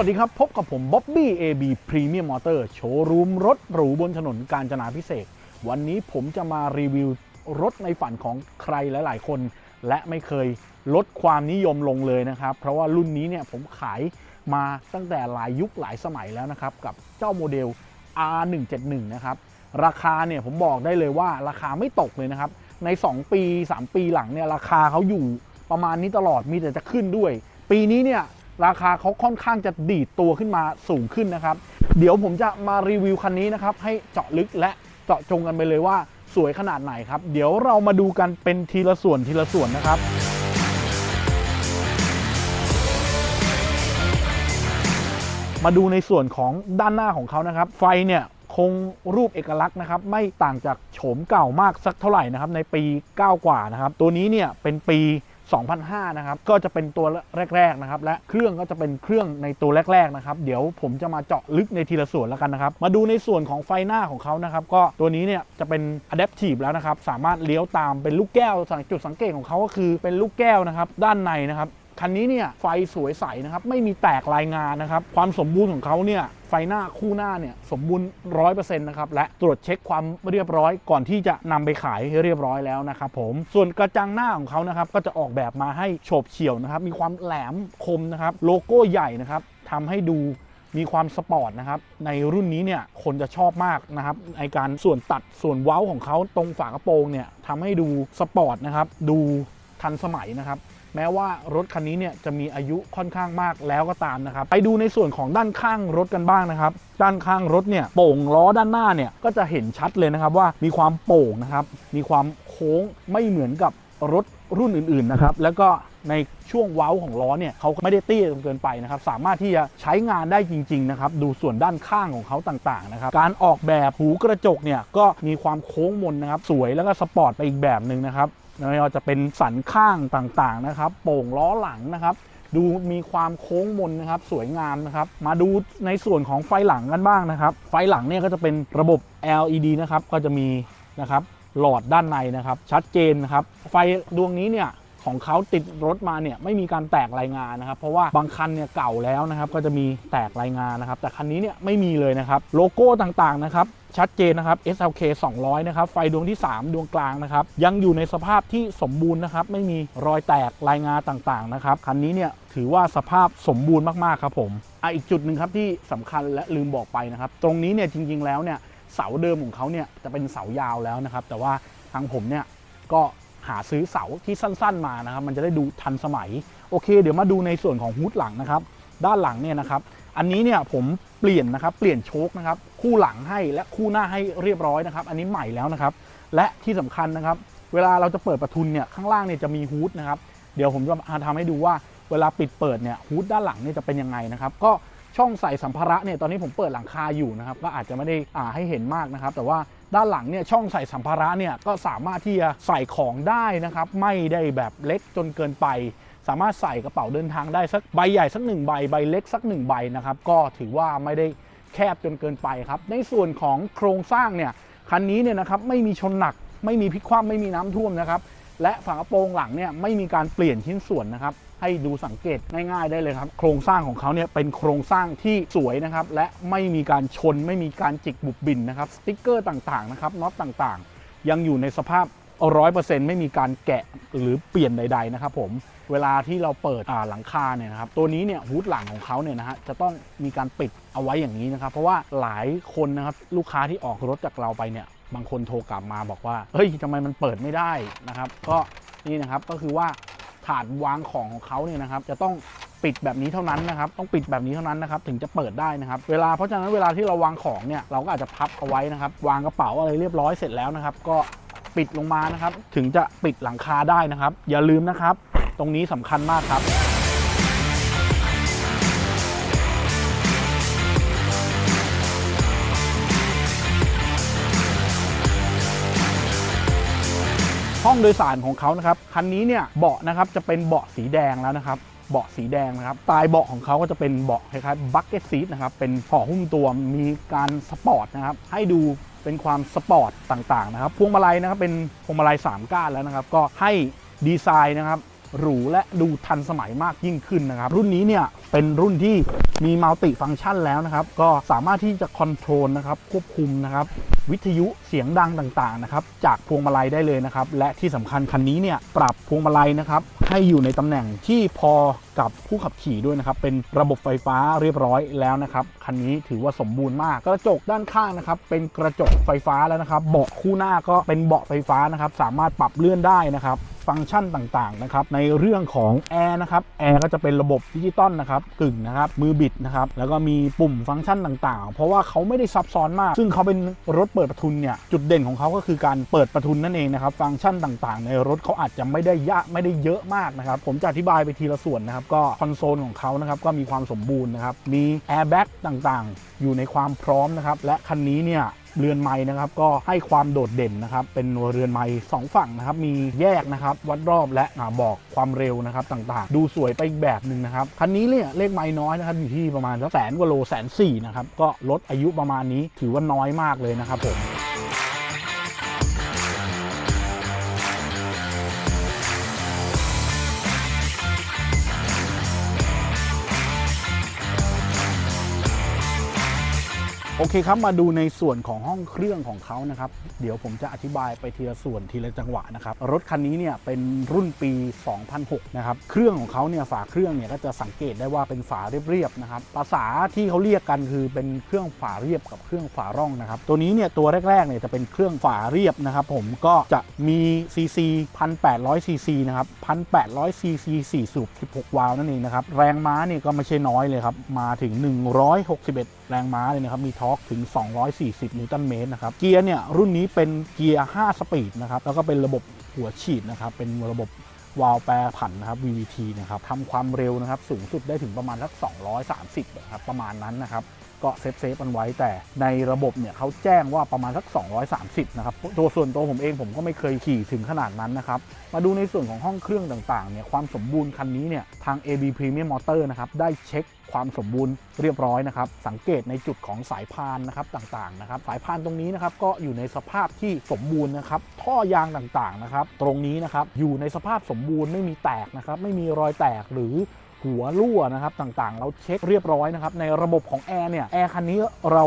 วัสดีครับ พบกับผมบ๊อบบี้ AB Premium Motor โชว์รูมรถหรูบนถนนกาญจนาพิเศษ วันนี้ผมจะมารีวิวรถในฝันของใครหลาย ๆ คน และไม่เคยลดความนิยมลงเลยนะครับ เพราะว่ารุ่นนี้เนี่ยผมขายมาตั้งแต่หลายยุคหลายสมัยแล้วนะครับ กับเจ้าโมเดล R171 นะครับ ราคาเนี่ยผมบอกได้เลยว่าราคาไม่ตกเลยนะครับ ใน 2 ปี 3 ปีหลังเนี่ยราคาเขาอยู่ประมาณนี้ตลอดมีแต่จะขึ้นด้วย ปีนี้เนี่ย ราคาเขาค่อนข้างจะดีดตัวขึ้นมาสูงขึ้นนะครับ เดี๋ยวผมจะมารีวิวคันนี้นะครับ ให้เจาะลึกและเจาะจงกันไปเลยว่าสวยขนาดไหนครับ เดี๋ยวเรามาดูกันเป็นทีละส่วนทีละส่วนนะครับมาดูในส่วนของด้านหน้าของเขานะครับ ไฟเนี่ยคงรูปเอกลักษณ์นะครับ ไม่ต่างจากโฉมเก่ามากสักเท่าไหร่นะครับ ในปี 9 กว่านะครับ ตัวนี้เนี่ยเป็นปี 2005นะครับ ก็จะเป็นตัวแรก ๆ นะครับ และเครื่องก็จะเป็นเครื่องในตัวแรก ๆ นะครับ เดี๋ยวผมจะมาเจาะลึกในทีละส่วนแล้วกันนะครับ มาดูในส่วนของไฟหน้าของเขานะครับ ก็ตัวนี้เนี่ยจะเป็น adaptive แล้วนะครับ สามารถเลี้ยวตามเป็นลูกแก้วจุดสังเกตของเขาก็คือเป็นลูกแก้วนะครับ ด้านในนะครับคันนี้เนี่ยไฟสวยใสนะครับไม่มีแตกรายงานนะครับความสมบูรณ์ของเขาเนี่ย ไฟหน้าคู่หน้าเนี่ยสมบูรณ์ร้อยเปอร์เซ็นต์นะครับและตรวจเช็คความเรียบร้อยก่อนที่จะนำไปขายให้เรียบร้อยแล้วนะครับผมส่วนกระจังหน้าของเขานะครับก็จะออกแบบมาให้โฉบเฉี่ยวนะครับมีความแหลมคมนะครับโลโก้ใหญ่นะครับทำให้ดูมีความสปอร์ตนะครับ ในรุ่นนี้เนี่ยคนจะชอบมากนะครับในการส่วนตัดส่วนเว้าของเขาตรงฝากระโปรงเนี่ยทำให้ดูสปอร์ตนะครับ ดูทันสมัยนะครับ แม้ว่ารถคันนี้เนี่ยจะมีอายุค่อนข้างมากแล้วก็ตามนะครับไปดูในส่วนของด้านข้างรถกันบ้างนะครับ ด้านข้างรถเนี่ยโป่งล้อด้านหน้าเนี่ยก็จะเห็นชัดเลยนะครับว่ามีความโป่งนะครับมีความโค้งไม่เหมือนกับรถรุ่นอื่นๆนะครับแล้วก็ในช่วงเว้าของล้อเนี่ยเขาไม่ได้เตี้ยจนเกินไปนะครับ สามารถที่จะใช้งานได้จริงๆนะครับ ดูส่วนด้านข้างของเขาต่างๆนะครับ การออกแบบหูกระจกเนี่ยก็มีความโค้งมนนะครับ สวยแล้วก็สปอร์ตไปอีกแบบหนึ่งนะครับ ไม่ว่าจะเป็นสันข้างต่างๆนะครับ โป่งล้อหลังนะครับ ดูมีความโค้งมนนะครับ สวยงามนะครับ มาดูในส่วนของไฟหลังกันบ้างนะครับ ไฟหลังเนี่ยก็จะเป็นระบบ LED นะครับ ก็จะมีนะครับหลอดด้านในนะครับ ชัดเจนนะครับ ไฟดวงนี้เนี่ย ของเขาติดรถมาเนี่ยไม่มีการแตกรายงานนะครับ เพราะว่าบางคันเนี่ยเก่าแล้วนะครับ ก็จะมีแตกรายงานนะครับ แต่คันนี้เนี่ยไม่มีเลยนะครับ โลโก้ต่างๆนะครับชัดเจนนะครับ SLK 200 นะครับ ไฟดวงที่ 3 ดวงกลางนะครับ ยังอยู่ในสภาพที่สมบูรณ์นะครับ ไม่มีรอยแตกรายงานต่างๆนะครับ คันนี้เนี่ยถือว่าสภาพสมบูรณ์มาก ๆ ครับผมอะอีกจุดหนึ่งครับที่สำคัญและลืมบอกไปนะครับ ตรงนี้เนี่ยจริง ๆ แล้วเนี่ยเสาเดิมของเขาเนี่ยจะเป็นเสายาวแล้วนะครับ แต่ว่าทางผมเนี่ยก็ หาซื้อเสาที่สั้นๆมานะครับ มันจะได้ดูทันสมัย โอเค เดี๋ยวมาดูในส่วนของฮูดหลังนะครับ ด้านหลังเนี่ยนะครับ อันนี้เนี่ยผมเปลี่ยนนะครับ เปลี่ยนโชคนะครับ คู่หลังให้และคู่หน้าให้เรียบร้อยนะครับ อันนี้ใหม่แล้วนะครับ และที่สำคัญนะครับ เวลาเราจะเปิดประทุนเนี่ยข้างล่างเนี่ยจะมีฮูดนะครับ เดี๋ยวผมจะมาทำให้ดูว่าเวลาปิดเปิดเนี่ยฮูดด้านหลังเนี่ยจะเป็นยังไงนะครับ ก็ช่องใส่สัมภาระเนี่ยตอนนี้ผมเปิดหลังคาอยู่นะครับ ก็อาจจะไม่ได้อ่าให้เห็นมากนะครับ แต่ว่า ด้านหลังเนี่ยช่องใส่สัมภาระเนี่ยก็สามารถที่จะใส่ของได้นะครับไม่ได้แบบเล็กจนเกินไป สามารถใส่กระเป๋าเดินทางได้สักใบใหญ่สักหนึ่งใบใบเล็กสักหนึ่งใบนะครับก็ถือว่าไม่ได้แคบจนเกินไปครับ ในส่วนของโครงสร้างเนี่ยคันนี้เนี่ยนะครับไม่มีชนหนัก ไม่มีพลิกคว่ำไม่มีน้ำท่วมนะครับและฝากระโปรงหลังเนี่ยไม่มีการเปลี่ยนชิ้นส่วนนะครับ ให้ดูสังเกตง่าย ๆได้เลยครับ โครงสร้างของเขาเนี่ยเป็นโครงสร้างที่สวยนะครับ และไม่มีการชนไม่มีการจิกบุบบินนะครับสติ๊กเกอร์ต่างๆนะครับน็อตต่างๆ ยังอยู่ในสภาพร้อยเปอร์เซ็นต์ไม่มีการแกะหรือเปลี่ยนใด ๆ นะครับผมเวลาที่เราเปิดหลังคาเนี่ยนะครับตัวนี้เนี่ยฮูดหลังของเขาเนี่ยนะฮะจะต้องมีการปิดเอาไว้อย่างนี้นะครับ เพราะว่าหลายคนนะครับลูกค้าที่ออกรถจากเราไปเนี่ยบางคนโทรกลับมาบอกว่าเฮ้ยทำไมมันเปิดไม่ได้นะครับ ก็นี่นะครับก็คือว่า ถาดวางของของเขาเนี่ยนะครับ จะต้องปิดแบบนี้เท่านั้นนะครับ ต้องปิดแบบนี้เท่านั้นนะครับ ถึงจะเปิดได้นะครับ เวลาเพราะฉะนั้นเวลาที่เราวางของเนี่ยเราก็อาจจะพับเอาไว้นะครับ วางกระเป๋าอะไรเรียบร้อยเสร็จแล้วนะครับ ก็ปิดลงมานะครับ ถึงจะปิดหลังคาได้นะครับ อย่าลืมนะครับ ตรงนี้สำคัญมากครับ ห้องโดยสารของเขานะครับคันนี้เนี่ยเบาะนะครับจะเป็นเบาะสีแดงแล้วนะครับเบาะสีแดงนะครับปลายเบาะของเขาก็จะเป็นเบาะคล้ายๆบักเก็ตซีทนะครับเป็นห่อหุ้มตัวมีการสปอร์ตนะครับให้ดูเป็นความสปอร์ตต่างๆนะครับพวงมาลัยนะครับเป็นพวงมาลัย3ก้านแล้วนะครับก็ให้ดีไซน์นะครับ หรูและดูทันสมัยมากยิ่งขึ้นนะครับ รุ่นนี้เนี่ยเป็นรุ่นที่มีมัลติฟังก์ชันแล้วนะครับ ก็สามารถที่จะคอนโทรลนะครับควบคุมนะครับวิทยุเสียงดังต่างๆนะครับจากพวงมาลัยได้เลยนะครับ และที่สำคัญคันนี้เนี่ยปรับพวงมาลัยนะครับให้อยู่ในตำแหน่งที่พอกับผู้ขับขี่ด้วยนะครับ เป็นระบบไฟฟ้าเรียบร้อยแล้วนะครับคันนี้ถือว่าสมบูรณ์มากกระจกด้านข้างนะครับเป็นกระจกไฟฟ้าแล้วนะครับ เบาะคู่หน้าก็เป็นเบาะไฟฟ้านะครับ สามารถปรับเลื่อนได้นะครับ ฟังก์ชันต่างๆนะครับในเรื่องของแอร์นะครับแอร์ก็จะเป็นระบบดิจิตอลนะครับกึ่งนะครับมือบิดนะครับแล้วก็มีปุ่มฟังก์ชันต่างๆ เพราะว่าเขาไม่ได้ซับซ้อนมาก ซึ่งเขาเป็นรถเปิดประทุนเนี่ยจุดเด่นของเขาก็คือการเปิดประทุนนั่นเองนะครับฟังก์ชันต่างๆ ในรถเขาอาจจะไม่ได้ยากไม่ได้เยอะมากนะครับผมจะอธิบายไปทีละส่วนนะครับก็คอนโซลของเขานะครับก็มีความสมบูรณ์นะครับมีแอร์แบ็กต่างๆ อยู่ในความพร้อมนะครับและคันนี้เนี่ย เรือนไม้นะครับก็ให้ความโดดเด่นนะครับเป็นเรือนไม้สองฝั่งนะครับมีแยกนะครับวัดรอบและบอกความเร็วนะครับต่างๆ ดูสวยไปอีกแบบหนึ่งนะครับคันนี้เนี่ยเลขไม้น้อยนะครับอยู่ที่ประมาณสักแสนกว่าโลแสนสี่นะครับก็ลดอายุประมาณนี้ถือว่าน้อยมากเลยนะครับผม โอเคครับมาดูในส่วนของห้องเครื่องของเขานะครับ เดี๋ยวผมจะอธิบายไปทีละส่วนทีละจังหวะนะครับ รถคันนี้เนี่ยเป็นรุ่นปี 2006 นะครับ เครื่องของเขาเนี่ยฝาเครื่องเนี่ยก็จะสังเกตได้ว่าเป็นฝาเรียบๆนะครับ ภาษาที่เขาเรียกกันคือเป็นเครื่องฝาเรียบกับเครื่องฝาร่องนะครับ ตัวนี้เนี่ยตัวแรกๆเนี่ยจะเป็นเครื่องฝาเรียบนะครับ ผมก็จะมีซีซี1,800ซีซีนะครับ1,800ซีซี4สูบ16 วาล์วนั่นเองนะครับ แรงม้าเนี่ยก็ไม่ใช่น้อยเลยครับ มาถึง 161 แรงม้าเลยนะครับ มีทอร์กถึง 240 นิวตันเมตรนะครับ เกียร์เนี่ยรุ่นนี้เป็นเกียร์ 5 สปีดนะครับ แล้วก็เป็นระบบหัวฉีดนะครับ เป็นระบบวาล์วแปรผันนะครับ VVT นะครับทำความเร็วนะครับ สูงสุดได้ถึงประมาณสัก 230นะครับ ประมาณนั้นนะครับ ก็เซฟเซฟมันไว้แต่ในระบบเนี่ยเขาแจ้งว่าประมาณสัก 230 นะครับ ตัวส่วนตัวผมเองผมก็ไม่เคยขี่ถึงขนาดนั้นนะครับ มาดูในส่วนของห้องเครื่องต่างๆเนี่ยความสมบูรณ์คันนี้เนี่ยทาง AB Premium Motor นะครับได้เช็คความสมบูรณ์เรียบร้อยนะครับ สังเกตในจุดของสายพานนะครับต่างๆนะครับ สายพานตรงนี้นะครับก็อยู่ในสภาพที่สมบูรณ์นะครับ ท่อยางต่างๆนะครับ ตรงนี้นะครับอยู่ในสภาพสมบูรณ์ไม่มีแตกนะครับ ไม่มีรอยแตกหรือ หัวรั่วนะครับต่างๆ เราเช็คเรียบร้อยนะครับในระบบของแอร์เนี่ยแอร์คันนี้เรา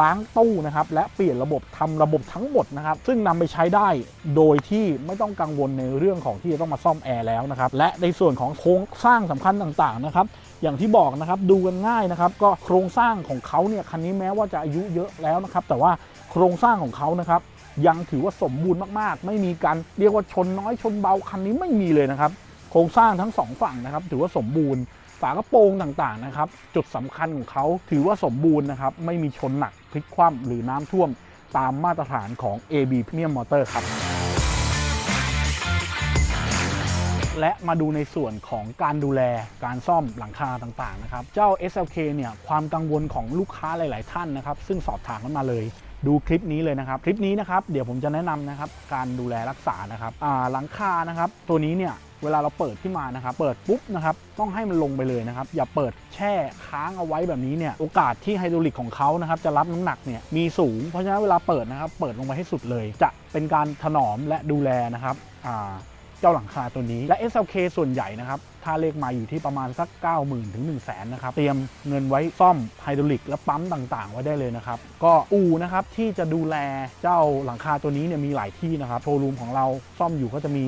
ล้างตู้นะครับและเปลี่ยนระบบทำระบบทั้งหมดนะครับซึ่งนำไปใช้ได้โดยที่ไม่ต้องกังวลในเรื่องของที่จะต้องมาซ่อมแอร์แล้วนะครับและในส่วนของโครงสร้างสำคัญต่างๆนะครับอย่างที่บอกนะครับดูกันง่ายนะครับก็โครงสร้างของเขาเนี่ยคันนี้แม้ว่าจะอายุเยอะแล้วนะครับแต่ว่าโครงสร้างของเขานะครับยังถือว่าสมบูรณ์มากๆ ไม่มีการเรียกว่าชนน้อยชนเบาคันนี้ไม่มีเลยนะครับ ครงสร้างทั้งสองฝั่งนะครับ ถือว่าสมบูรณ์ ฝากระโปรงต่างๆนะครับ จุดสำคัญของเขาถือว่าสมบูรณ์นะครับ ไม่มีชนหนักพลิกคว่ำหรือน้ำท่วมตามมาตรฐานของ AB Premium Motor ครับและมาดูในส่วนของการดูแลการซ่อมหลังคาต่างๆนะครับ เจ้า SLK เนี่ยความกังวลของลูกค้าหลาย ๆ ท่านนะครับ ซึ่งสอบถามกันมาเลย ดูคลิปนี้เลยนะครับ คลิปนี้นะครับ เดี๋ยวผมจะแนะนำนะครับ การดูแลรักษานะครับหลังคานะครับ ตัวนี้เนี่ย เวลาเราเปิดขึ้นมานะครับเปิดปุ๊บนะครับต้องให้มันลงไปเลยนะครับ อย่าเปิดแช่ค้างเอาไว้แบบนี้เนี่ยโอกาสที่ไฮดรอลิกของเขานะครับจะรับน้ำหนักเนี่ยมีสูง เพราะฉะนั้นเวลาเปิดนะครับเปิดลงไปให้สุดเลย จะเป็นการถนอมและดูแลนะครับเจ้าหลังคาตัวนี้และ SLK ส่วนใหญ่นะครับถ้าเลขมาอยู่ที่ประมาณสัก 90,000ถึง1 0 0 0 0แสนนะครับ เตรียมเงินไว้ซ่อมไฮดรอลิกและปั๊มต่างๆ ไว้ได้เลยนะครับ ก็อูนะครับที่จะดูแลเจ้าหลังคาตัวนี้เนี่ยมีหลายที่นะครับ โชว์รูมของเราซ่อมอยู่ก็จะมี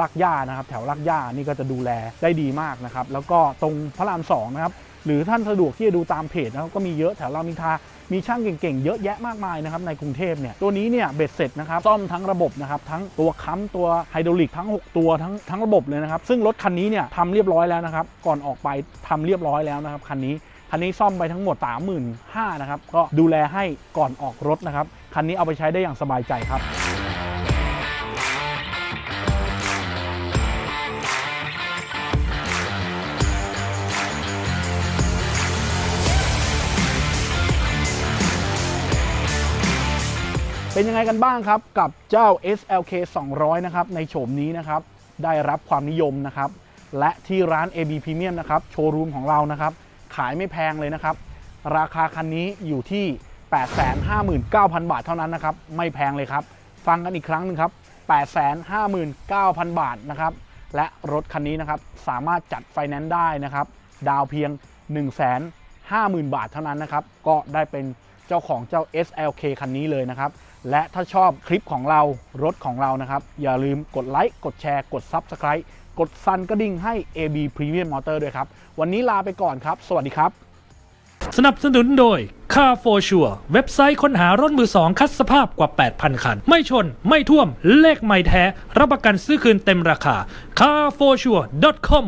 ลักย่านะครับ แถวลักย่านี่ก็จะดูแลได้ดีมากนะครับ แล้วก็ตรงพระรามสองนะครับ หรือท่านสะดวกที่จะดูตามเพจนะครับก็มีเยอะแถวรามอินทรามีช่างเก่งๆ เยอะแยะมากมายนะครับในกรุงเทพเนี่ยตัวนี้เนี่ยเบ็ดเสร็จนะครับซ่อมทั้งระบบนะครับทั้งตัวค้ำตัวไฮดรอลิกทั้ง 6 ตัวทั้งทั้งระบบเลยนะครับซึ่งรถคันนี้เนี่ยทำเรียบร้อยแล้วนะครับก่อนออกไปทำเรียบร้อยแล้วนะครับคันนี้คันนี้ซ่อมไปทั้งหมด 35,000นะครับก็ดูแลให้ก่อนออกรถนะครับคันนี้เอาไปใช้ได้อย่างสบายใจครับ เป็นยังไงกันบ้างครับกับเจ้า SLK 200 นะครับในโฉมนี้นะครับได้รับความนิยมนะครับและที่ร้าน AB Premium นะครับโชว์รูมของเรานะครับขายไม่แพงเลยนะครับ ราคาคันนี้อยู่ที่ 859,000 บาทเท่านั้นนะครับไม่แพงเลยครับ ฟังกันอีกครั้งหนึงครับ 859,000 บาทนะครับและรถคันนี้นะครับสามารถจัดไฟแนนซ์ได้นะครับ ดาวเพียง 1 5 0 0 0 0 บาทเท่านั้นนะครับ ก็ได้เป็นเจ้าของเจ้า SLK คันนี้เลยนะครับ และถ้าชอบคลิปของเรารถของเรานะครับ อย่าลืมกดไลค์กดแชร์กด Subscribe กดสั่นกระดิ่งให้ AB Premium Motor ด้วยครับ วันนี้ลาไปก่อนครับ สวัสดีครับสนับสนุนโดย Car for Sure เว็บไซต์ค้นหารถมือสองคัดสภาพกว่า 8,000 คัน ไม่ชน ไม่ท่วม เลขไม่แท้ รับประกันซื้อคืนเต็มราคา carforsure.com